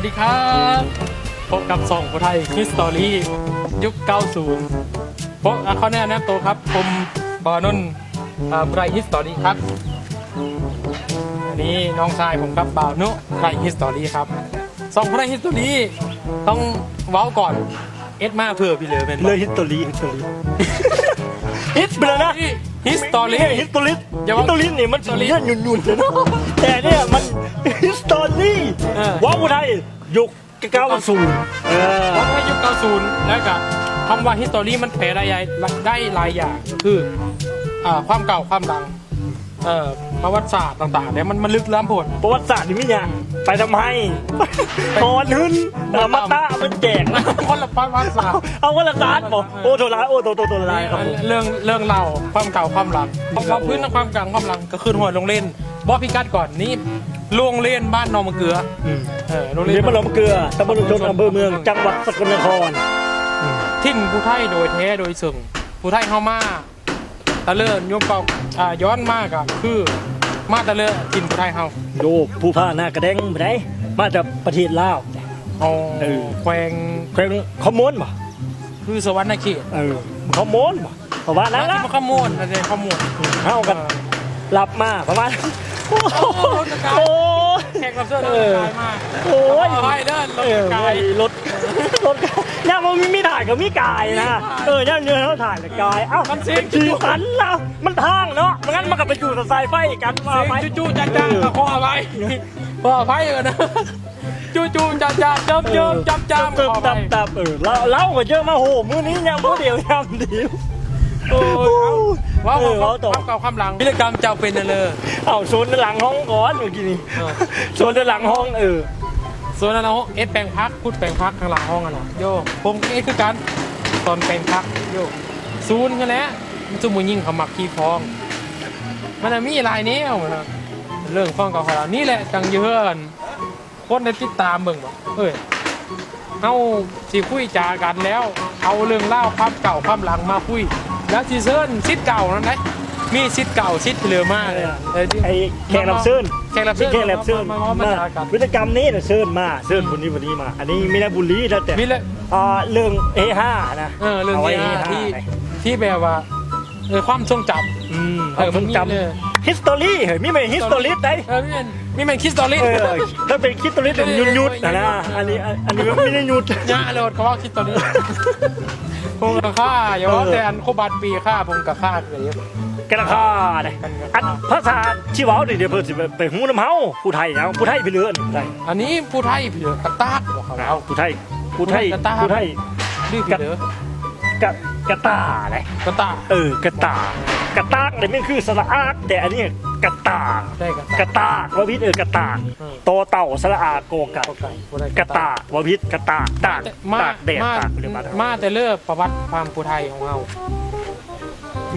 วัสดีครับ พบกับสองคนไทยคิสตอรี่ยุค 90พบอะเขาแนะนำตัวครับ ผมบอนนท์ไบรฮิสตอรี่ครับอันนี้น้องชายผมครับบ่าวนุไบรฮิสตอรี่ครับสองคนไทยฮิสตอรี่ต้องเว้าก่อน เอ็ดมาเผื่อพี่เหลือเป็นเลยฮิสตอรีฮิสตอรีฮิตไปเลยนะฮิสตอรี่ฮิสตอรีอย่าฮิว่าสตอรีนี่มันฮิสตอรี่เนี่ยหยุ่นๆเลยนะแต่เนี่ยมันฮิสตอรีเออว้าวไทย ยุคเก้าศูนย์เออเพราะว่ายุค90แล้วก็คำว่าฮิสตอรี่มันแปลได้หลายได้หลายอย่างคืออ่าความเก่าความดังเอ่อประวัติศาสตร์ต่างๆเนี่ยมันมันลึกล้ำผลประวัติศาสตร์นี่ไม่ยังไปทำไมตอนนึนเอามาตามันแจกนะคนละประวัติศาสตร์เอาวันละศาสตร์บอกโอ้โทรายโอ้โทรโทรโทรลายครับผมเรื่องเรื่องเล่าความเก่าความหลังความพื้นความกลางความหลังก็ขึ้นหัวโรงเรียนบอกพิกัดก่อนนี่ โรงเรียนบ้านนองมะเกลืออืมเออโรงเรีเรียยนนมะลมเกลือตำบลลุงชนอำเภอเมือง จังหวัดสกลนครทิ้นผู้ไทยโดยแท้โดยสึงผู้ไทยเข้ามาตะเลิศยมเก่าอ่าย้อนมากอะคือมาตะเลิศทิ้นผู้ไทยเฮาโยผู้พาหน้ากระแดงไปไหนมาจากประเทศลาวเอาเออแควงแขวงขมวนบ่คือสวรรค์เขตเออขมวนบ่ประมาณนั้นที่ละมาขโมยอะไรขโมยเท่ากันหลับมาประมาณ โอ้โหโอ้โอ้ย แขกรับเชิญเออกายมากโอ้ย เอาไปเด้อรถเออกายรถรถเนี่ยมันมีมีถ่ายกับมีกายนะ เออเนี่ยเนื้อเขาถ่ายกับกาย เอ้ามันเสียงสีสันแล้วมันทางเนาะไม่งั้นมันก็ไปอยู่กับสายไฟกันมาไปเสียงจู่ๆจ้าๆก็ขออภัยขออภัยเออนะจู่ๆจ้าๆเจิมเจิมจำจำขอมอภัตับตับเออเราเล่าก็เยอะมาโหมื้อนี้ยังมื้เดียวยังเดียว โอ้ยเอาว้าวเออว้าวเว้าต่อ ความเก่าความหลังพิธีกรรมเจ้าเป็นเลยเอาโซนด้านหลังห้องก่อนเมื่อกี้นี้เออโซนด้านหลังห้องเออส่วนนั้นเราเอสแปลงพักพูดแปลงพักข้างหลังห้องกันหรอโยผมเอสคือกันตอนแปลงพักโยซูนกันแหล้วมันจะมูยิ่งเขามักขี้คลอง มันนะมีหลายแนวนะเรื่องข้องเก่าของเรานี่แหละจังเยอะกันคนได้ติดตามเบิ่งบ่เอ้ยเอาสิคุยจากันแล้ว เอาเรื่องเล่าวความเก่าความหลังมาคุย แล้วซีเซิร์นซิดเก่านั่นนะมีซิดเก่าซิดเหลือมากเลยเออที่ไอ้แขกรับเชิญแขกรับเชิญแขกรับเชิญมามามามาจากัน วิธีกรรมนี้นะเชิญมาเชิญคนนี้วันนี้มา อันนี้ไม่ได้บุลลี่นะแต่มีเลยอ่าเรื่อง A5 นะเออเรื่องาไว้นี้ A5 ที่นะที่แบบว่าเออความทรงจอืมเออมันมีจำเลย ฮิสตอรี่เฮ้ยมีไหมฮิสตอรี่ได้ำเออมีเป็นมีเป็นคิสตอรี่เออถ้าเป็นฮิสตอรี่เป็นยุดยุดๆนะนะอันนี้อันนี้ไม่ได้ยุดย่าโหลดเขาว่าคิสตอรี่ผมกับข้าอย่าว่าแต่อันโคบัตปีข้าผมกับข้าเลยกันราคาเนี่ยอันภาษาชีวาเนี่ยเดี๋ยวเพิ่นสิไปไปหูน้ำเฮาผู้ไทยนะผู้ไทยไปเรื่อยผู้ไทยอันนี้ผู้ไทยเผือกกระตากบอกเขาเอาผู้ไทยผู้ไทยกระตากผู้ไทยดื้อเผือกกะกะตาเลยกระตากเออกระตา กระตากเนี่ยมันคือสระอาก แต่อันนี้กระตาได้กระกตากระตากวาพิษเออกระตากอืม โตเต่าสระอาโกกัดเข้าใจบ่ได้กระตากวาพิษกระตากตากแต่มาตากแดดมาตากเรียกว่ามาแต่เลิกประวัติความผู้ไทยของเรา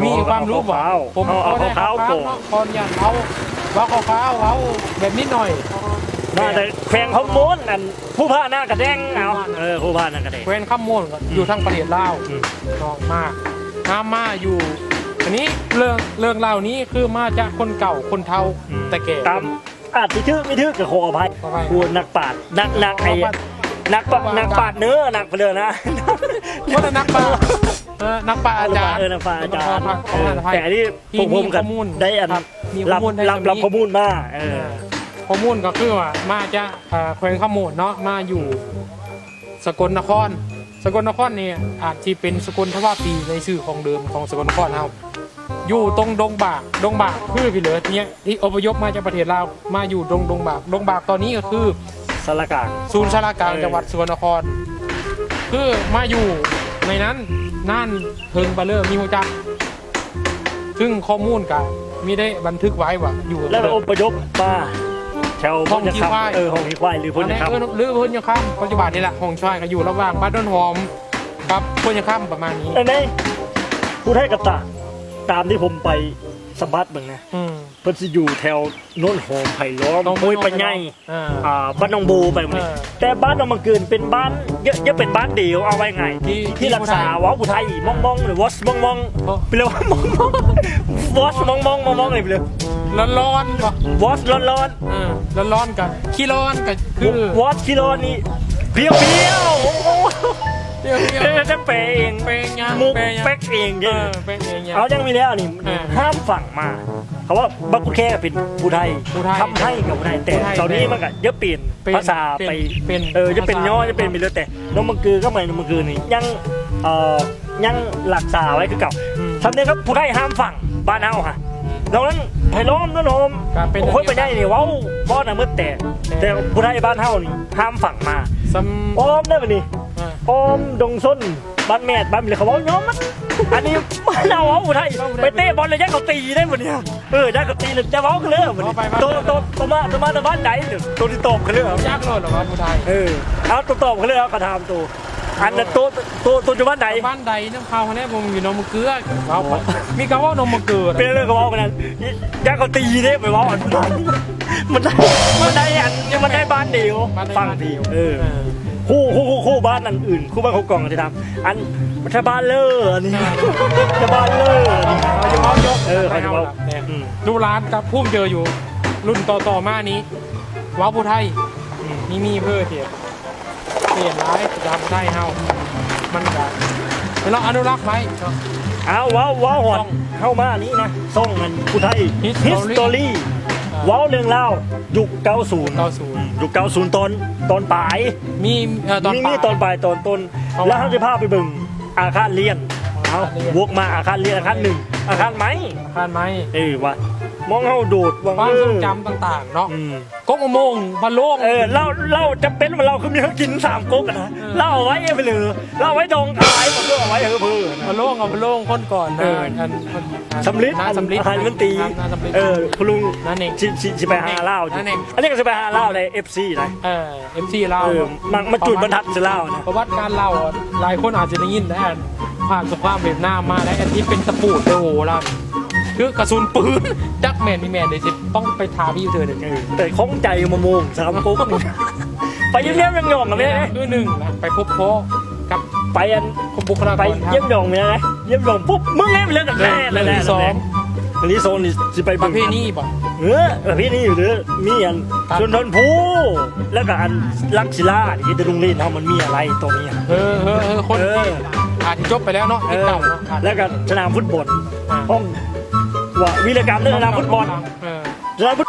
มีความรู้บ่ผมเอาเอาได้ขาวๆก่อนคอนยันเอาว่าขาวๆเอาแบบนิดหน่อย มาแต่แขวงฮอร์โมนอันผู้พาหน้ากระแดงเอาเออผู้พาหน้ากระแดงเว้นข้ามโมนก็อยู่ทั้งประเทศลาวอืมนอกมากน้ำมาอยู่ อันนี้เรื่องเรื่องเล่าวนี้คือมาจากคนเก่าคนเฒ่าแต่แก่ ตามอาจจะชื่อไม่ชื่อกับขออภัยขออภัยคูนักปราดนักนักไอ้นักปะนักปราดเนื้อนักไปเลยนะคนละนักปลาเออนักปลาอาจารย์เออนักปราดอาจารย์ขอเอออภัยแต่อันนี้ที่ผมผมมีกัข้อมูลได้อันครับมีข้รัอบมูลได้รับแบบนี้รับข้อมูลมาเออ ข้อมูลก็คือว่ามาจากเอ่อแขวงขโมดเนาะมาอยู่สกลนคร สกลนครเนี่ยอาจที่เป็นสกลทว่าปีในชื่อของเดิมของสกลนครเรา อยู่ตรงดงบากดงบากคือพี่เหลือเนี่ยที่อพยพมาจากประเทศลาวมาอยู่ดงดงบากดงบากตอนนี้ก็คือสารกลางศูนย์ชารากลางเออจังหวัดสกลนครคือมาอยู่ในนั้นนั่นเพิงบาเลอร์มีหัวจักซึ่งข้อมูลกับมีได้บันทึกไว้ว่าอยู่แล้วเราอพยพมาแถวห้องที่พญควายเออห้องที่ควายหรือพตอนญนี้คำเออหรือพ้นยังข้ามปัจจุบันนี่แหละห้องช่วยก็อยู่ระหว่างบ้านต้นหอมกับพ้นยังข้ามประมาณนี้อันนี้ผู้ไทยกระตาก ตามที่ผมไปสัมภาษณ์เบิ่งนะอืมเพิ่นสิอยู่แถวโน้นหอมไผ่ล้อมต้องโอยปัญญาอ่า อ่าบ้านหนองบูไปหมดเลยเออแต่บ้านหนองมังเกินเป็นบ้านเยอะเยอะเป็นบ้านเดียวเอาไว้ไงที่ที่ที่ที่รักษาผู้ไทย ว้าวผู้ไทยมองมองหรือวอสมองมองเพราะไปเลยว่ามองมองวอสมองมองมองมองเลยไปเลยร้อนร้อนๆบ่วอสร้อนร้อนเออร้อนร้อนๆกันขี้ร้อนกันคือ วอสกิโลนี่เปรี้ยวเปรี้ยวโอ้โห เปรี้ยวเปรี้ยว จะเปย์เองเปย์ยังมุกเปย์ยัง เป๊กเองเอเอเป็นเองยังเอายังมีแล้วนี่ห้ามฝั่งมาเขาว่าบักกุแค่เป็นผู้ไทยผู้ไทยทำไทยกับผู้ไทยแต่ผู้ไทยตอนนี้มันก็เยอะเปลี่ยนเป็นภาษาไปเป็นเออจะเป็นภาษาย่อจะเป็นไปเลยแต่น้องมังกือก็ไม่น้องมังกือนี่ยังเอ่อยังหลักษาไว้คือเก่าอืมทำเนี่ยครับผู้ไทยห้ามฝั่งบ้านเฮาค่ะดังนั้นไผ่ล้อมนั่นโอมก็เป็น โอ้ยไปได้นี่เว้าบ้อนน่ะมืดแต่แต่ผู้ไทยบ้านเฮานี่ห้ามฝั่งมาซัมอ้อมได้ปะนี่ อ่าอ้อมดงส้นบ้านแม่ดบ้านมีเลยเขาบอกย้อมมันอันนี้บ้านเราเอาผู้ไทยไปเตะบอลเลยยักเขาตีได้หมดเนี่ยเออยักเขาตีเลยจะเว้ากันเลยหมดตัวตัวตัวมาตัวมาตัวบ้านไหนเดี๋ยวตัวที่ตบกันเลยยากเลยเหรอวะผู้ไทยเออเอาตัวตบกันเลยเอากระทำตัวอันนั้นตัวตัวตัวอยู่บ้านไหนบ้านใดน้ำข้าวเขาเนี่ยผมอยู่นมเกลือเขาไปมีคำว่านมเกลือเป็นเรื่องเขาบอกกันนั้นยักเขาตีได้ไปเว่าอันมันได้มันได้อันมันได้บ้านเดียวฟังเดียวเออ คู่คู่คู่คู่บ้านอันอื่น คู่บ้านเขากล่องจะทำอันมันจะบ้านเลออันนี้จะบ้านเลออันนี้เขาจะเมายกเออเขาจะเว้าเนี่ยอืมดูร้านกับพุ่มเจออยู่ รุ่นต่อต่อๆมานี้ว้าวผู้ไทยนี่มีเพื่อเทียบเปลี่ยนร้ายจำได้เฮามันแบบเราอนุรักษ์ไว้เนาะเอาว้าวว้าวหอดเข้ามานี้นะส่งเงินผู้ไทย History ฮิสตอรี่ ว้าวเรื่องเล่ายุค90เก้าศูนย์ยุค90ตอนตอนปลายมีเอ่อตอนมีปมีลายตอนปลายตอนต้นเอา แล้วเขาจะพาไปเบิ่งอาคารเรียนเอาอาคารเรียนวกมาอาคารเรียนอาคารหนึ่งอาคารไหมผ่านไหมเออว่ามองเขาโดดวางความเอทรงอจำต่างๆเนาะ อืม ก๊กมะมงพะโล่ง เออเราเราจะเป็นว่าเราคือมีเขากินสามก๊กอะนะเออเราเอาไว้ไปเลยเราเอาไว้ดองขายมันก็เอาไว้เออเพื่อพะโล่งกับพะโล่งคนก่อนเอนะออันอันอันสำลิดน้าสำลิดอาหารมันตีน้าสำลิด เออคุณลุงนั่นเองชิชิชิไปหาเหล้าอยู่นั่นเอง อันนี้ก็จะไปหาเหล้าในเอฟซีนะเออเอ็มซีเล่าเออมันมันจุดบรรทัดจะเหล้านะ ประวัติการเล่าอะหลายคนอาจจะได้ยินได้ผ่านสงครามเวียดนามมาแล้วอันนี้เป็นตะปูดโอ้โหล่ะ คือกระสุนปืนจักแมนมีแมนเดี๋ยวจะต้องไปทาพี่เธอเดี๋ยวเออแต่ข้องใจมะม่วงสามก๊กนี่ไปเยี่ยมเยี่ยมยังยองกันไหมคือหนึ่งนะไปพบพ่อกับไปอันบุคลากรไปทางเยี่ยมยองไหมนะเยี่ยมยองปุ๊บมึงเล่นเรื่องกันแน่เรื่องแน่ที่สองอันนี้โซนนี่จะไปปบิ่ระงเพณีบ่เออประเภทนี้อยู่เด้อมีอันครับชนทนภูแล้วก็อันลักศิลาที่จะลุงเล่นเขามันมีอะไรตรงนี้อะเออเออเออคนเอออาจจะจบไปแล้วเนาะเอที่อเก่าเนาะอาจจะแล้วก็สนามฟุตบอลอ่าห้อง ว่าวีรกรรมเรื่องสนามฟุตบอลเออสนามฟุต